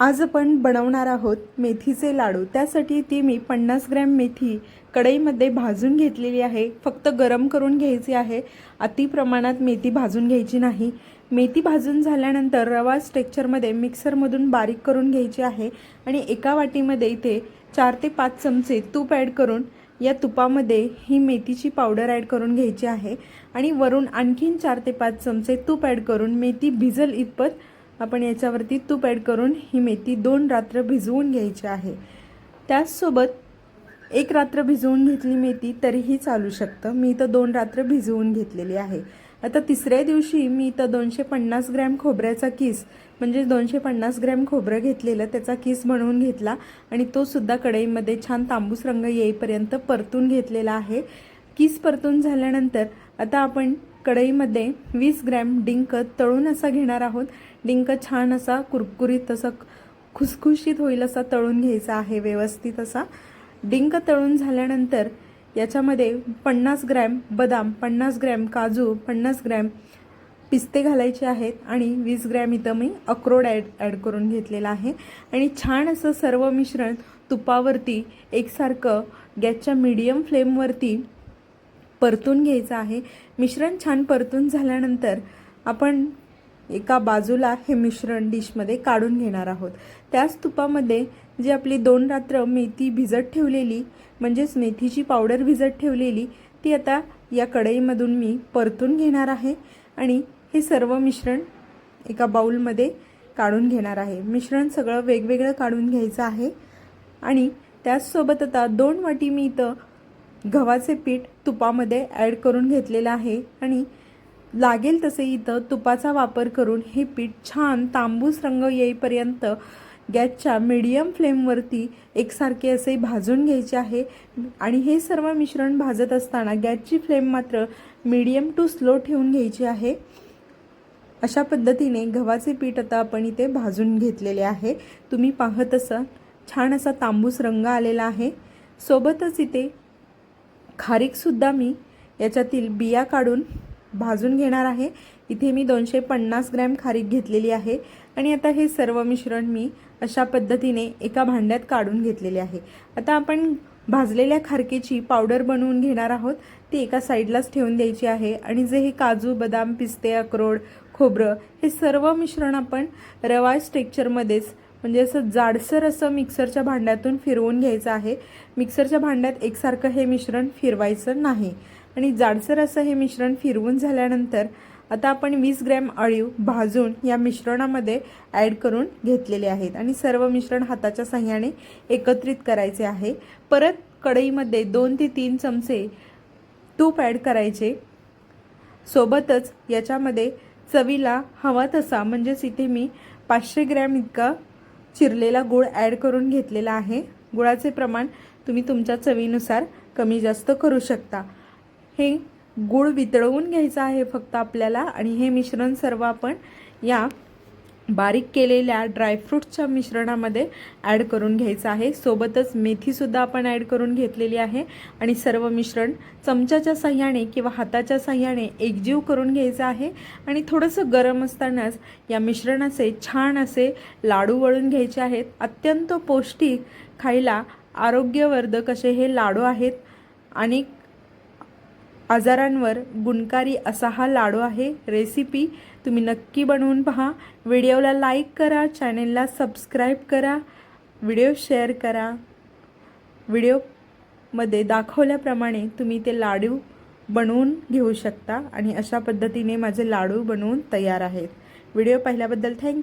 आज आपण बनवणार आहोत मेथीचे लाडू. त्यासाठी ती मी पन्नास ग्रॅम मेथी कढईमध्ये भाजून घेतलेली आहे. फक्त गरम करून घ्यायची आहे. अति प्रमाणात मेथी भाजून घ्यायची नाही. मेथी भाजून झाल्यानंतर रवा स्ट्रेक्चरमध्ये मिक्सरमधून बारीक करून घ्यायची आहे आणि एका वाटीमध्ये इथे चार ते पाच चमचे तूप ॲड करून या तुपामध्ये ही मेथीची पावडर ॲड करून घ्यायची आहे आणि वरून आणखीन चार ते पाच चमचे तूप ॲड करून मेथी भिजल इतपत आपण याच्यावरती तूप ॲड करून ही मेथी दोन रात्र भिजवून घ्यायची आहे. त्याचसोबत एक रात्र भिजवून घेतली मेथी तरीही चालू शकतं. मी इथं दोन रात्र भिजवून घेतलेली आहे. आता तिसऱ्या दिवशी मी इथं दोनशे पन्नास ग्रॅम खोबऱ्याचा किस म्हणजे दोनशे पन्नास ग्रॅम खोबरं घेतलेलं त्याचा किस बनवून घेतला आणि तो सुद्धा कढईमध्ये छान तांबूस रंग येईपर्यंत परतून घेतलेला आहे. किस परतून झाल्यानंतर आता आपण कढईमध्ये वीस ग्रॅम डिंक तळून असा घेणार आहोत. डिंक छान असा कुरकुरीत असा खुसखुशीत होईल असा तळून घ्यायचा आहे व्यवस्थित असा. डिंक तळून झाल्यानंतर याच्यामध्ये पन्नास ग्रॅम बदाम पन्नास ग्रॅम काजू पन्नास ग्रॅम पिस्ते घालायचे आहेत आणि वीस ग्रॅम इथं मी अक्रोड ॲड ॲड करून घेतलेला आहे. आणि छान असं सर्व मिश्रण तुपावरती एकसारखं गॅसच्या मीडियम फ्लेमवरती परतून घ्यायचं आहे. मिश्रण छान परतून झाल्यानंतर आपण एका बाजूला हे मिश्रण डिशमध्ये काढून घेणार आहोत. त्याच तुपामध्ये जी आपली दोन रात्र मेथी भिजत ठेवलेली म्हणजेच मेथीची पावडर भिजत ठेवलेली ती आता या कढईमधून मी परतून घेणार आहे आणि हे सर्व मिश्रण एका बाऊलमध्ये काढून घेणार आहे. मिश्रण सगळं वेगवेगळं काढून घ्यायचं आहे. आणि त्याचसोबत आता दोन वाटी मी इथं गव्हाचे पीठ तुपामध्ये ॲड करून घेतलेलं आहे आणि लागेल तसे इथं तुपाचा वापर करून हे पीठ छान तांबूस रंग येईपर्यंत गॅसच्या मीडियम फ्लेमवरती एकसारखे असे भाजून घ्यायचे आहे. आणि हे सर्व मिश्रण भाजत असताना गॅसची फ्लेम मात्र मीडियम टू स्लो ठेवून घ्यायची आहे. अशा पद्धतीने गव्हाचे पीठ आता आपण इथे भाजून घेतलेले आहे. तुम्ही पाहत असाल छान असा तांबूस रंग आलेला आहे. सोबतच इथे खारीकसुद्धा मी याच्यातील बिया काढून भाजून घेणार आहे. इथे मी दोनशे पन्नास ग्रॅम खारीक घेतलेली आहे आणि आता हे सर्व मिश्रण मी अशा पद्धतीने एका भांड्यात काढून घेतलेले आहे. आता आपण भाजलेल्या खारकेची पावडर बनवून घेणार आहोत. ती एका साईडलाच ठेवून द्यायची आहे आणि जे हे काजू बदाम पिस्ते अक्रोड खोबरं हे सर्व मिश्रण आपण रवा स्ट्रेक्चरमध्येच म्हणजे असं जाडसर असं मिक्सरच्या भांड्यातून फिरवून घ्यायचं आहे. मिक्सरच्या भांड्यात एकसारखं हे मिश्रण फिरवायचं नाही. आणि जाडसर असं हे मिश्रण फिरवून झाल्यानंतर आता आपण वीस ग्रॅम अळीव भाजून या मिश्रणामध्ये ॲड करून घेतलेले आहेत. आणि सर्व मिश्रण हाताच्या साह्याने एकत्रित करायचे आहे. परत कढईमध्ये दोन ते तीन चमचे तूप ॲड करायचे. सोबतच याच्यामध्ये चवीला हवा तसा म्हणजेच इथे मी पाचशे ग्रॅम इतका चिरलेला गूळ ॲड करून घेतलेला आहे. गुळाचे प्रमाण तुम्ही तुमच्या चवीनुसार कमी जास्त करू शकता. हे गूळ वितळवून घ्यायचं आहे फक्त आपल्याला आणि हे मिश्रण सर्व आपण या बारीक केलेल्या ड्रायफ्रूट्सच्या मिश्रणामध्ये ॲड करून घ्यायचं आहे. सोबतच मेथीसुद्धा आपण ॲड करून घेतलेली आहे. आणि सर्व मिश्रण चमच्याच्या साह्याने किंवा हाताच्या साह्याने एकजीव करून घ्यायचं आहे. आणि थोडंसं गरम असतानाच या मिश्रणाचे छान असे लाडू वळून घ्यायचे आहेत. अत्यंत पौष्टिक खायला आरोग्यवर्धक असे हे लाडू आहेत. आणि आजारांवर गुणकारी असा हा लाडू आहे. रेसिपी तुम्ही नक्की बनवून पहा. व्हिडिओला लाईक करा. चॅनेलला सबस्क्राईब करा. व्हिडिओ शेअर करा. व्हिडिओमध्ये दाखवल्याप्रमाणे तुम्ही ते लाडू बनवून घेऊ शकता आणि अशा पद्धतीने माझे लाडू बनवून तयार आहेत. व्हिडिओ पाहिल्याबद्दल थँक्यू